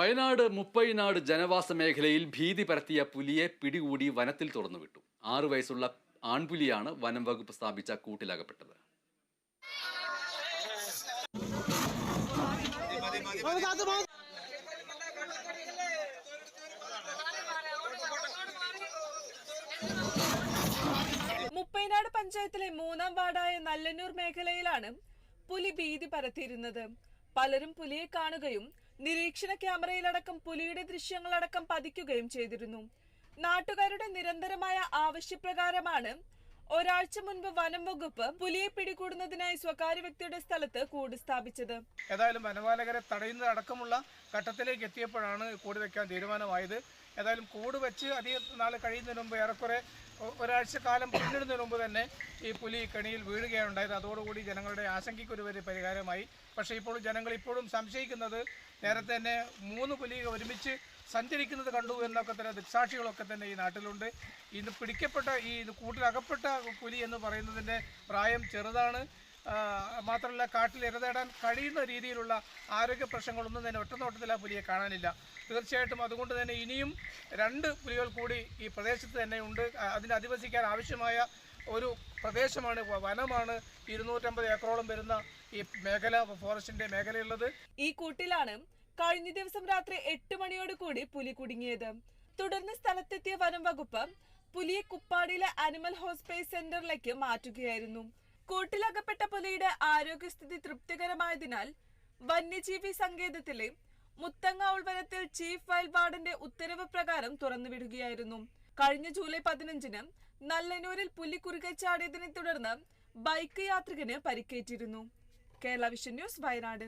വയനാട് മുപ്പൈനാട് ജനവാസ മേഖലയിൽ ഭീതി പരത്തിയ പുലിയെ പിടികൂടി വനത്തിൽ തുറന്നുവിട്ടു. ആറു വയസ്സുള്ള ആൺപുലിയാണ് വനം വകുപ്പ് സ്ഥാപിച്ച കൂട്ടിലകപ്പെട്ടത്. മുപ്പൈനാട് പഞ്ചായത്തിലെ മൂന്നാം വാർഡായ നല്ലന്നൂർ മേഖലയിലാണ് പുലി ഭീതി പരത്തിയിരുന്നത്. പലരും പുലിയെ കാണുകയും നിരീക്ഷണ ക്യാമറയിലടക്കം പുലിയുടെ ദൃശ്യങ്ങളടക്കം പതിക്കുകയും ചെയ്തിരുന്നു. നാട്ടുകാരുടെ നിരന്തരമായ ആവശ്യപ്രകാരമാണ് ഒരാഴ്ച മുൻപ് വനം വകുപ്പ് പുലിയെ പിടികൂടുന്നതിനായി സ്വകാര്യ വ്യക്തിയുടെ സ്ഥലത്ത് കൂട് സ്ഥാപിച്ചത്. ഏതായാലും വനപാലകരെ തടയുന്നത് അടക്കമുള്ള ഘട്ടത്തിലേക്ക് എത്തിയപ്പോഴാണ് കൂട് വെക്കാൻ തീരുമാനമായത്. ഏതായാലും കൂട് വെച്ച് അധികം നാൾ കഴിയുന്നതിന് മുമ്പ് ഏറെക്കുറെ ഒരാഴ്ച കാലം പിന്നിടുന്നതിന് മുമ്പ് തന്നെ ഈ പുലി കെണിയിൽ വീഴുകയാണുണ്ടായത് അതോടുകൂടി ജനങ്ങളുടെ ആശങ്കയ്ക്ക് ഒരു വലിയ പരിഹാരമായി. പക്ഷേ ഇപ്പോൾ ജനങ്ങൾ ഇപ്പോഴും സംശയിക്കുന്നത് നേരത്തെ തന്നെ മൂന്ന് പുലി ഒരുമിച്ച് സഞ്ചരിക്കുന്നത് കണ്ടു എന്നൊക്കെ തന്നെ ദൃക്സാക്ഷികളൊക്കെ തന്നെ ഈ നാട്ടിലുണ്ട്. ഇന്ന് പിടിക്കപ്പെട്ട ഈ കൂട്ടിലകപ്പെട്ട പുലി എന്ന് പറയുന്നതിന്റെ പ്രായം ചെറുതാണ്. മാത്രമല്ല കാട്ടിൽ ഇരതേടാൻ കഴിയുന്ന രീതിയിലുള്ള ആരോഗ്യ പ്രശ്നങ്ങളൊന്നും തന്നെ ഒറ്റനോട്ടത്തിൽ ആ പുലിയെ കാണാനില്ല. തീർച്ചയായിട്ടും അതുകൊണ്ട് തന്നെ ഇനിയും രണ്ട് പുലികൾ കൂടി ഈ പ്രദേശത്ത് തന്നെ ഉണ്ട്. അതിനെ അധിവസിക്കാൻ ആവശ്യമായ ഒരു പ്രദേശമാണ് വനമാണ്. ഇരുന്നൂറ്റമ്പത് ഏക്കറോളം വരുന്ന ഈ മേഖല ഫോറസ്റ്റിന്റെ മേഖലയുള്ളത്. ഈ കൂട്ടിലാണ് കഴിഞ്ഞ ദിവസം രാത്രി എട്ട് മണിയോട് കൂടി പുലി കുടുങ്ങിയത്. തുടർന്ന് സ്ഥലത്തെത്തിയ വനം വകുപ്പ് പുലിയെ കുപ്പാടിയിലെ അനിമൽ ഹോസ്പേസ് സെന്ററിലേക്ക് മാറ്റുകയായിരുന്നു. കൂട്ടിലകപ്പെട്ട പുലിയുടെ ആരോഗ്യസ്ഥിതി തൃപ്തികരമായതിനാൽ വന്യജീവി സങ്കേതത്തിലെ മുത്തങ്ങ ഉൾവനത്തിൽ ചീഫ് വൈൽഡ് വാർഡന്റെ ഉത്തരവ് പ്രകാരം തുറന്നുവിടുകയായിരുന്നു. കഴിഞ്ഞ ജൂലൈ പതിനഞ്ചിന് നല്ലനൂരിൽ പുലി കുറുകെ ചാടിയതിനെ തുടർന്ന് ബൈക്ക് യാത്രികന് പരിക്കേറ്റിരുന്നു. Kerala vision news Wayanad.